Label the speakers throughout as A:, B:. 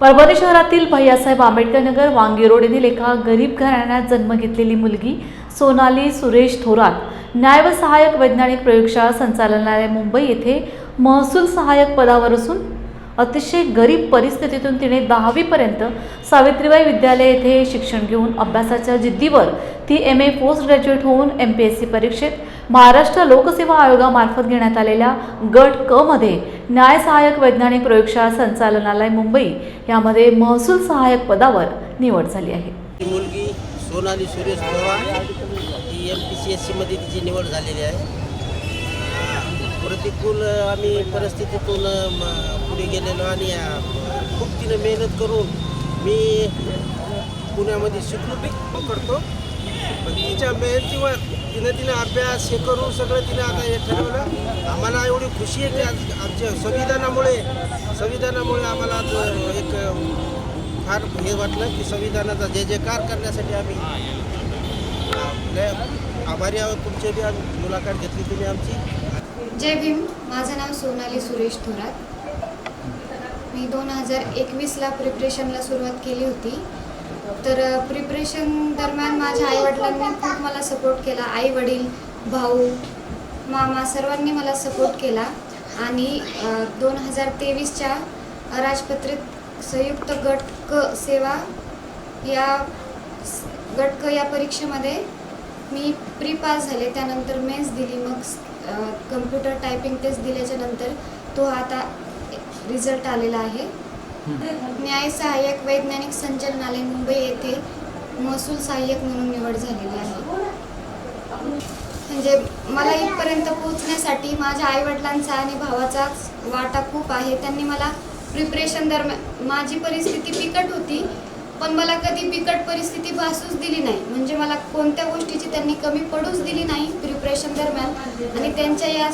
A: परभणी शहरातील भैयासाहेब आंबेडकर नगर वांगी रोड येथील एका गरीब घराण्यात जन्म घेतलेली मुलगी सोनाली सुरेश थोरात न्याय व सहाय्यक वैज्ञानिक प्रयोगशाळा संचालनालय मुंबई येथे महसूल सहाय्यक पदावर असून अतिशय गरीब परिस्थितीतून तिने दहावीपर्यंत सावित्रीबाई विद्यालय येथे शिक्षण घेऊन अभ्यासाच्या जिद्दीवर ती एम ए पोस्ट ग्रॅज्युएट होऊन एम पी एस सी परीक्षेत महाराष्ट्र लोकसेवा आयोगामार्फत घेण्यात आलेल्या गट क मध्ये न्याय सहाय्यक वैज्ञानिक प्रयोगशाळा संचालनालय मुंबई यामध्ये महसूल सहाय्यक पदावर निवड झाली आहे.
B: ही मुलगी सोनाली सुरेश पवार ही एम पी सी एस सीमध्ये तिची निवड झालेली आहे. प्रतिकूल आम्ही परिस्थितीतून पुढे गेलेलो आणि खूप तिनं मेहनत करून मी पुण्यामध्ये शिकलो बी करतो पण तिच्या मेहनतीवर तिनं तिनं अभ्यास हे करून सगळं तिनं आता हे ठरवलं. आम्हाला एवढी खुशी आहे की आज आमच्या संविधानामुळे संविधानामुळे आम्हाला आज एक फार हे वाटलं की संविधानाचा जय जयकार करण्यासाठी आम्ही आभारी आहोत तुमचे बी आज मुलाखत घेतली तुम्ही आमची.
C: जय भीम. माझं नाव सोनाली सुरेश थोरात. मी दोन हजार एकवीसला प्रिपरेशनला सुरुवात केली होती. तर प्रिपरेशन दरम्यान माझ्या आईवडिलांनी खूप मला सपोर्ट केला. आई वडील भाऊ मामा सर्वांनी मला सपोर्ट केला. आणि दोन हजार तेवीसच्या राजपत्रित संयुक्त गट क सेवा या गट क या परीक्षेमध्ये मी प्री पास झाले त्यानंतर मेन्स दिली. मग कम्प्युटर टायपिंग टेस्ट दिल्याच्या नंतर तो आता रिझल्ट आलेला आहे. न्याय सहाय्यक वैज्ञानिक संचालनालय मुंबई येथे महसूल सहाय्यक म्हणून निवड झालेली आहे. म्हणजे मला इथपर्यंत पोहोचण्यासाठी माझ्या आईवडिलांचा आणि भावाचा वाटा खूप आहे. त्यांनी मला प्रिपरेशन दरम्यान माझी परिस्थिती बिकट होती. पण मला कधी बिकट परिस्थिती भासूच दिली नाही. म्हणजे मला कोणत्या गोष्टीची त्यांनी कमी पडूच दिली नाही प्रिपरेशन दरम्यान. आणि त्यांच्या या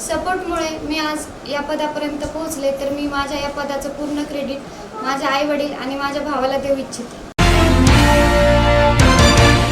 C: सपोर्टमुळे मी आज या पदापर्यंत पोहोचले तर मी माझ्या या पदाचं पूर्ण क्रेडिट माझ्या आईवडील आणि माझ्या भावाला देऊ इच्छिते.